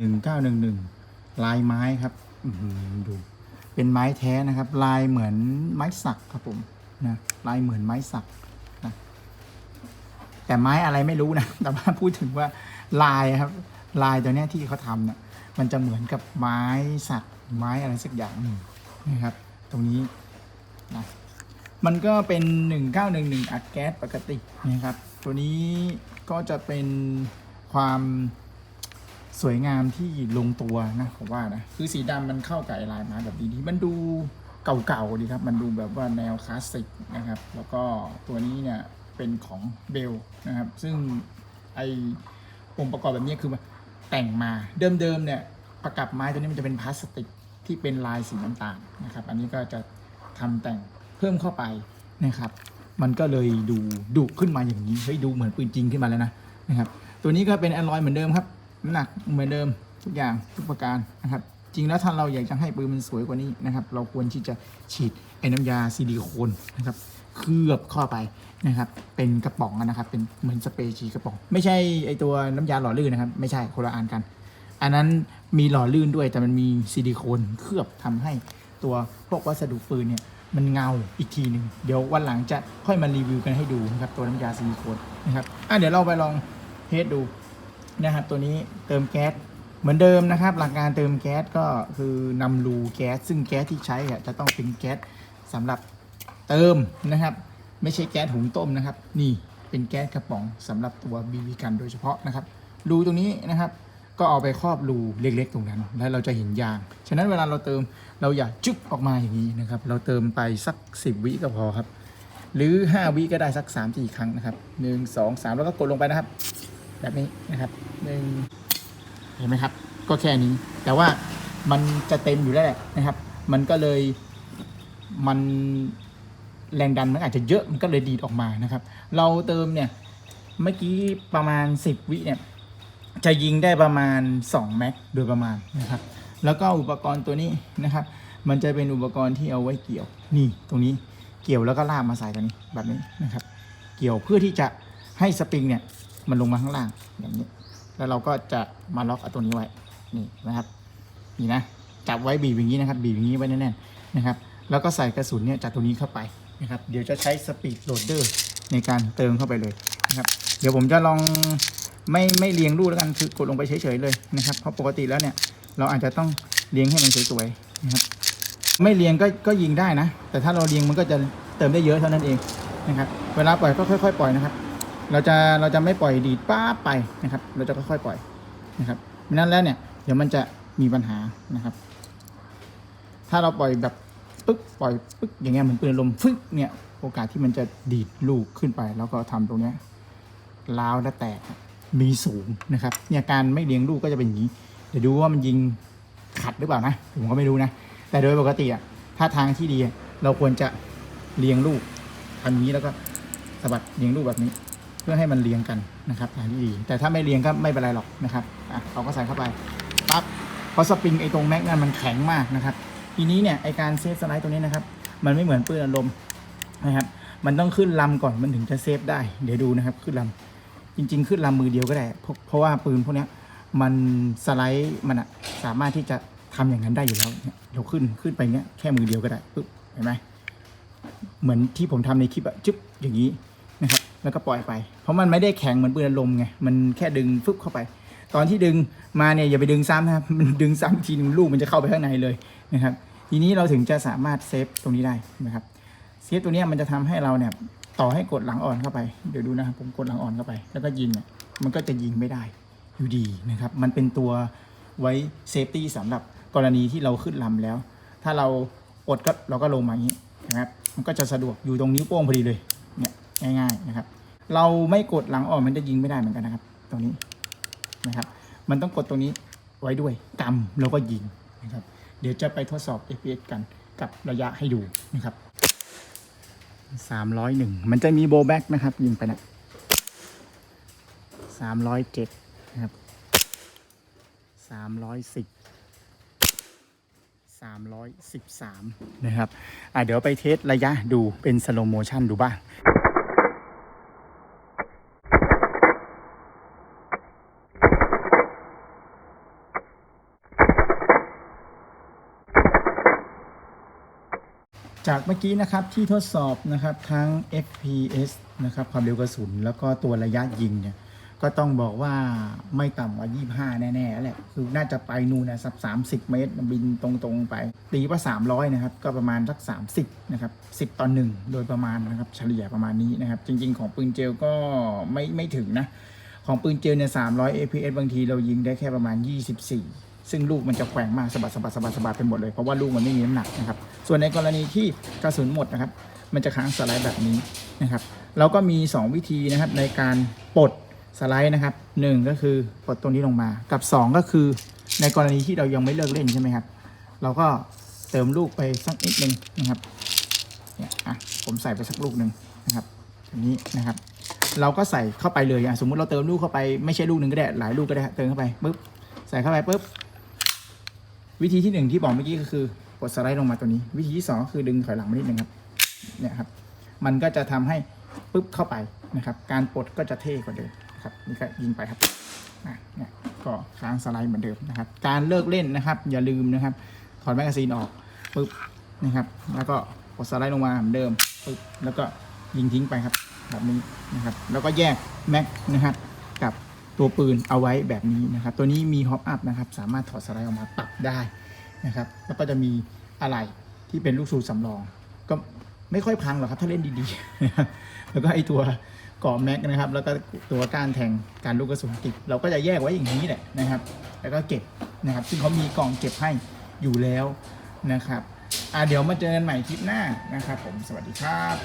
หนึ่งเก้าหนึ่งหนึ่งลายไม้ครับดูเป็นไม้แท้นะครับ ลายเหมือนไม้สักครับผมนะลายเหมือนไม้สักนะแต่ไม้อะไรไม่รู้นะแต่ว่าพูดถึงว่าลายครับ ลายตัวเนี้ยที่เขาทำเนี่ยมันจะเหมือนกับไม้สักไม้อะไรสักอย่างหนึ่งนะครับ ตรงนี้นะมันก็เป็น 1911 อัดแก๊สปกตินะครับ ตัวนี้ก็จะเป็นความ สวยงามที่ลงตัวนะผมว่านะคือสีดำมันเข้ากับลายไม้แบบนี้มันดูเก่าๆดีครับมันดูแบบว่าแนวคลาสสิกนะครับ แล้วก็ตัวนี้เนี่ยเป็นของเบลนะครับ ซึ่งไอองค์ประกอบแบบนี้คือแต่งมาเดิมๆเนี่ยประกับไม้ตัวนี้มันจะเป็นพลาสติกที่เป็นลายสีน้ำตาลนะครับ อันนี้ก็จะทำแต่งเพิ่มเข้าไปนะครับ มันก็เลยดูดุขึ้นมาอย่างนี้เฮ้ยดูเหมือนปืนจริงขึ้นมาแล้วนะนะครับ ตัวนี้ก็เป็นแอนดรอยเหมือนเดิมครับ น้ำหนักเหมือนเดิมทุกอย่างทุกประการนะครับ จริงแล้วถ้าเราอยากจะให้ปืนมันสวยกว่านี้นะครับ เราควรที่จะฉีดไอ้น้ำยาซิลิโคนนะครับเคลือบเข้าไปนะครับ เป็นกระป๋องนะครับ เป็นเหมือนสเปรย์ฉีดกระป๋อง ไม่ใช่ไอตัวน้ำยาหล่อลื่นนะครับ ไม่ใช่คนละอันกัน อันนั้นมีหล่อลื่นด้วยแต่มันมีซิลิโคนเคลือบทำให้ตัวพวกวัสดุปืนเนี่ยมันเงาอีกทีหนึ่งเดี๋ยววันหลังจะค่อยมารีวิวกันให้ดูนะครับตัวน้ำยาซิลิโคนนะครับอะเดี๋ยวเราไปลองเทสดู นะครับตัวนี้เติมแก๊สเหมือนเดิมนะครับ หลักการเติมแก๊สก็คือนำรูแก๊สซึ่งแก๊สที่ใช้จะต้องเป็นแก๊สสำหรับเติมนะครับ ไม่ใช่แก๊สหุงต้มนะครับ นี่เป็นแก๊สกระป๋องสำหรับตัวบีบีกันโดยเฉพาะนะครับรูตรงนี้นะครับก็เอาไปครอบรูเล็กๆ ตรงนั้น แล้วเราจะเห็นยาง ฉะนั้นเวลาเราเติมเราอย่าจุ๊บออกมาอย่างนี้นะครับ เราเติมไปสัก 10 วิก็พอครับ หรือ 5 วิก็ได้สัก3-4ครั้งนะครับ 1 2 3 แล้วก็กดลงไปนะครับ แบบนี้นะครับหนึ่งเห็นไหมครับ ก็แค่นี้ แต่ว่ามันจะเต็มอยู่แล้วแหละนะครับ มันก็เลยมันแรงดันมันอาจจะเยอะมันก็เลยดีดออกมานะครับ เราเติมเนี่ยเมื่อกี้ประมาณ 10 วิเนี่ยจะยิงได้ประมาณ 2 แม็กโดยประมาณนะครับ แล้วก็อุปกรณ์ตัวนี้นะครับ มันจะเป็นอุปกรณ์ที่เอาไว้เกี่ยวนี่ตรงนี้เกี่ยวแล้วก็ลากมาใส่ตัวนี้แบบนี้นะครับ เกี่ยวเพื่อที่จะให้สปริงเนี่ย มันลงมาข้างล่างอย่างนี้ แล้วเราก็จะมาล็อกเอาตัวนี้ไว้ นี่นะครับ นี่นะ จับไว้บีบอย่างนี้นะครับ บีบอย่างนี้ไว้แน่นๆนะครับ แล้วก็ใส่กระสุนเนี่ยจากตัวนี้เข้าไปนะครับ เดี๋ยวจะใช้สปีดโหลดเดอร์ในการเติมเข้าไปเลยนะครับ เดี๋ยวผมจะลองไม่ไม่เรียงรูดแล้วกันคือกดลงไปเฉยๆเลยนะครับ เพราะปกติแล้วเนี่ยเราอาจจะต้องเรียงให้มันสวยๆนะครับ ไม่เรียงก็ก็ยิงได้นะ แต่ถ้าเราเรียงมันก็จะเติมได้เยอะเท่านั้นเองนะครับ เวลาปล่อยก็ค่อย ๆ ปล่อยนะครับ เราจะเราจะไม่ปล่อยดีดป้าไปนะครับ เราจะค่อยๆปล่อยนะครับไม่นั้นแล้วเนี่ยเดี๋ยวมันจะมีปัญหานะครับ ถ้าเราปล่อยแบบปึ๊กปล่อยปึ๊กอย่างเงี้ยเหมือนปืนลมฟึ๊กเนี่ยโอกาสที่มันจะดีดลูกขึ้นไป แล้วก็ทำตรงเนี้ยล้าวและแตกมีสูงนะครับเนี่ยการไม่เลี้ยงลูกก็จะเป็นอย่างนี้ เดี๋ยวดูว่ามันยิงขัดหรือเปล่านะผมก็ไม่รู้นะ แต่โดยปกติอะถ้าทางที่ดีเราควรจะเลี้ยงลูกทำนี้แล้วก็สะบัดเลี้ยงลูกแบบนี้ เพื่อให้มันเรียงกันนะครับทางที่ดีแต่ถ้าไม่เรียงก็ไม่เป็นไรหรอกนะครับอะเราก็ใส่เข้าไปปั๊บเพราะสปริงไอ้ตรงแม็กนั่นมันแข็งมากนะครับ ทีนี้เนี่ยไอการเซฟสไลด์ตรงนี้นะครับ มันไม่เหมือนปืนอารมณ์นะครับ มันต้องขึ้นลำก่อนมันถึงจะเซฟได้ เดี๋ยวดูนะครับขึ้นลำจริง ๆ ขึ้นลำมือเดียวก็ได้ เพราะว่าปืนพวกนี้มันสไลด์มันอะสามารถที่จะทำอย่างนั้นได้อยู่แล้วเนี่ยเราขึ้นขึ้นไปเงี้ยแค่มือเดียวก็ได้ปึ๊บเห็นไหมเหมือนที่ผมทำในคลิปอะจึ๊บอย่างนี้นะครับ แล้วก็ปล่อยไป เพราะมันไม่ได้แข็งเหมือนปืนอารมไงมันแค่ดึงฟึบเข้าไป ตอนที่ดึงมาเนี่ยอย่าไปดึงซ้ำนะครับมันดึงซ้ำทีนึงลูกมันจะเข้าไปข้างในเลยนะครับ ทีนี้เราถึงจะสามารถเซฟตรงนี้ได้นะครับเซฟตัวเนี้ยมันจะทำให้เราเนี่ยต่อให้กดหลังอ่อนเข้าไปเดี๋ยวดูนะครับผมกดหลังอ่อนเข้าไป แล้วก็ยิงเนี่ยมันก็จะยิงไม่ได้อยู่ดีนะครับมันเป็นตัวไว้เซฟตี้สำหรับกรณีที่เราขึ้นลำแล้ว ถ้าเราอดก็เราก็ลงมาอย่างนี้นะครับมันก็จะสะดวกอยู่ตรงนิ้วโป้งพอดีเลยเนี่ย ง่ายๆนะครับ เราไม่กดหลังอ่อนมันจะยิงไม่ได้เหมือนกันนะครับ ตรงนี้นะครับ มันต้องกดตรงนี้ไว้ด้วยกำแล้วก็ยิงนะครับ เดี๋ยวจะไปทดสอบ FPS กันกับระยะให้ดูนะครับ301 มันจะมีโบแบ็กนะครับ ยิงไปนะ307นะครับ310 313 นะครับ อะเดี๋ยวไปเทสระยะดูเป็นสโลโมชันดูบ้าง จากเมื่อกี้นะครับที่ทดสอบนะครับทั้ง FPS นะครับความเร็วกระสุน แล้วก็ตัวระยะยิงเนี่ยก็ต้องบอกว่าไม่ต่ำกว่า 25 แน่ๆแหละคือน่าจะไปนู่นนะสัก30 เมตร บินตรงๆไป ตีว่า 300 นะครับ ก็ประมาณสัก 30 นะครับ 10 ต่อ1โดยประมาณนะครับ เฉลี่ยประมาณนี้นะครับ จริง ๆ ของปืนเจลก็ไม่ไม่ถึงนะ ของปืนเจลเนี่ย300 APS บางทีเรายิงได้แค่ประมาณ 24 ซึ่งลูกมันจะแกว่งมากสะบัดสะบัดสะบัดสะบัดไปหมดเลยเพราะว่าลูกมันไม่มีน้ำหนักนะครับ ส่วนในกรณีที่กระสุนหมดนะครับ มันจะค้างสไลด์แบบนี้นะครับเราก็มี 2 วิธีนะครับในการปลดสไลด์นะครับหนึ่งก็คือปลดตรงนี้ลงมา กับ 2 ก็คือในกรณีที่เรายังไม่เลิกเล่นใช่ไหมครับ เราก็เติมลูกไปสักนิดนึงนะครับเนี่ยอะผมใส่ไปสักลูกหนึ่งนะครับอันนี้นะครับ เราก็ใส่เข้าไปเลยอะสมมุติเราเติมลูกเข้าไปไม่ใช่ลูกหนึ่งก็ได้หลายลูกก็ได้เติมเข้าไปปุ๊บใส่เข้าไปปุ๊บ วิธีที่หนึ่งที่บอกเมื่อกี้ก็คือกดสไลด์ลงมาตัวนี้ วิธีที่สองก็คือดึงถอยหลังมานิดนึงครับเนี่ยครับ มันก็จะทำให้ปุ๊บเข้าไปนะครับ การปลดก็จะเท่กว่าเดิมครับนี่ก็ยิงไปครับอะเนี่ยก็ค้างสไลด์เหมือนเดิมนะครับ การเลิกเล่นนะครับ อย่าลืมนะครับ ถอดแมกกาซีนออกปุ๊บนะครับ แล้วก็กดสไลด์ลงมาเหมือนเดิมปุ๊บแล้วก็ยิงทิ้งไปครับ แบบนี้นะครับ แล้วก็แยกแม็กนะครับกับ ตัวปืนเอาไว้แบบนี้นะครับ ตัวนี้มีฮอปอัพนะครับ สามารถถอดสไลด์ออกมาปรับได้นะครับ แล้วก็จะมีอะไรที่เป็นลูกสูบสำรอง ก็ไม่ค่อยพังหรอกครับ ถ้าเล่นดีๆ แล้วก็ไอตัวกาะแม็กนะครับ แล้วก็ตัวก้านแทงการลูกกระสุนติดเราก็จะแยกไว้อย่างนี้แหละนะครับ แล้วก็เก็บนะครับ ซึ่งเขามีกล่องเก็บให้อยู่แล้วนะครับอ่าเดี๋ยวมาเจอกันใหม่คลิปหน้านะครับ ผมสวัสดีครับ